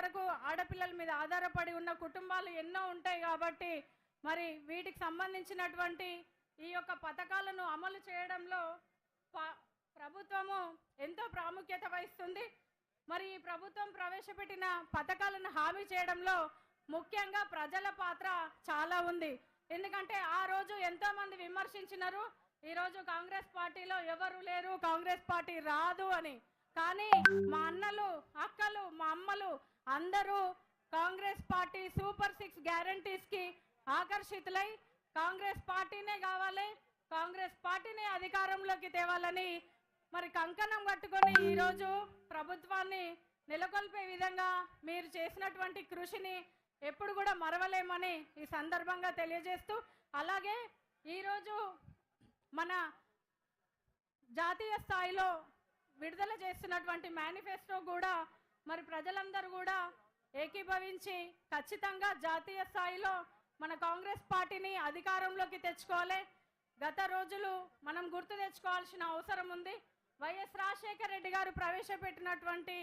వరకు ఆడపిల్లల మీద ఆధారపడి ఉన్న కుటుంబాలు ఎన్నో ఉంటాయి కాబట్టి మరి వీటికి సంబంధించినటువంటి ఈ యొక్క పథకాలను అమలు చేయడంలో ప్రభుత్వము ఎంతో ప్రాముఖ్యత వహిస్తుంది. మరి ఈ ప్రభుత్వం ప్రవేశపెట్టిన పథకాలను హామీ చేయడంలో ముఖ్యంగా ప్రజల పాత్ర చాలా ఉంది. ఎందుకంటే ఆ రోజు ఎంతో మంది విమర్శించినారు ఈ రోజు కాంగ్రెస్ పార్టీలో ఎవరు లేరు కాంగ్రెస్ పార్టీ రాదు అని. కానీ మా అన్నలు అక్కలు మా అమ్మలు అందరూ కాంగ్రెస్ పార్టీ సూపర్ సిక్స్ గ్యారంటీస్కి ఆకర్షితులై కాంగ్రెస్ పార్టీనే కావాలి కాంగ్రెస్ పార్టీని అధికారంలోకి తేవాలని మరి కంకణం కట్టుకొని ఈరోజు ప్రభుత్వాన్ని నెలకొల్పే విధంగా మీరు చేసినటువంటి కృషిని ఎప్పుడు కూడా మరవలేమని ఈ సందర్భంగా తెలియజేస్తూ అలాగే ఈరోజు మన జాతీయ స్థాయిలో విడుదల చేస్తున్నటువంటి మేనిఫెస్టో కూడా మరి ప్రజలందరూ కూడా ఏకీభవించి ఖచ్చితంగా జాతీయ స్థాయిలో మన కాంగ్రెస్ పార్టీని అధికారంలోకి తెచ్చుకోవాలి. గత రోజులు మనం గుర్తు తెచ్చుకోవాల్సిన అవసరం ఉంది. వైఎస్ రాజశేఖర రెడ్డి గారు ప్రవేశపెట్టినటువంటి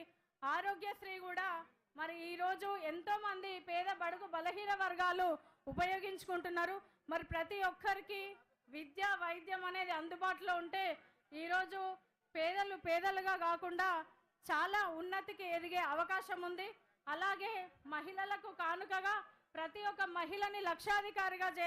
ఆరోగ్యశ్రీ కూడా మరి ఈరోజు ఎంతోమంది ఎంతో మంది పేద బడుగు బలహీన వర్గాలు ఉపయోగించుకుంటున్నారు. మరి ప్రతి ఒక్కరికి విద్య వైద్యం అనేది అందుబాటులో ఉంటే ఈరోజు పేదలు పేదలుగా కాకుండా చాలా ఉన్నతికి ఎదిగే అవకాశం ఉంది. అలాగే మహిళలకు కానుకగా ప్రతి ఒక్క మహిళని లక్షాధికారిగా చేయాలి.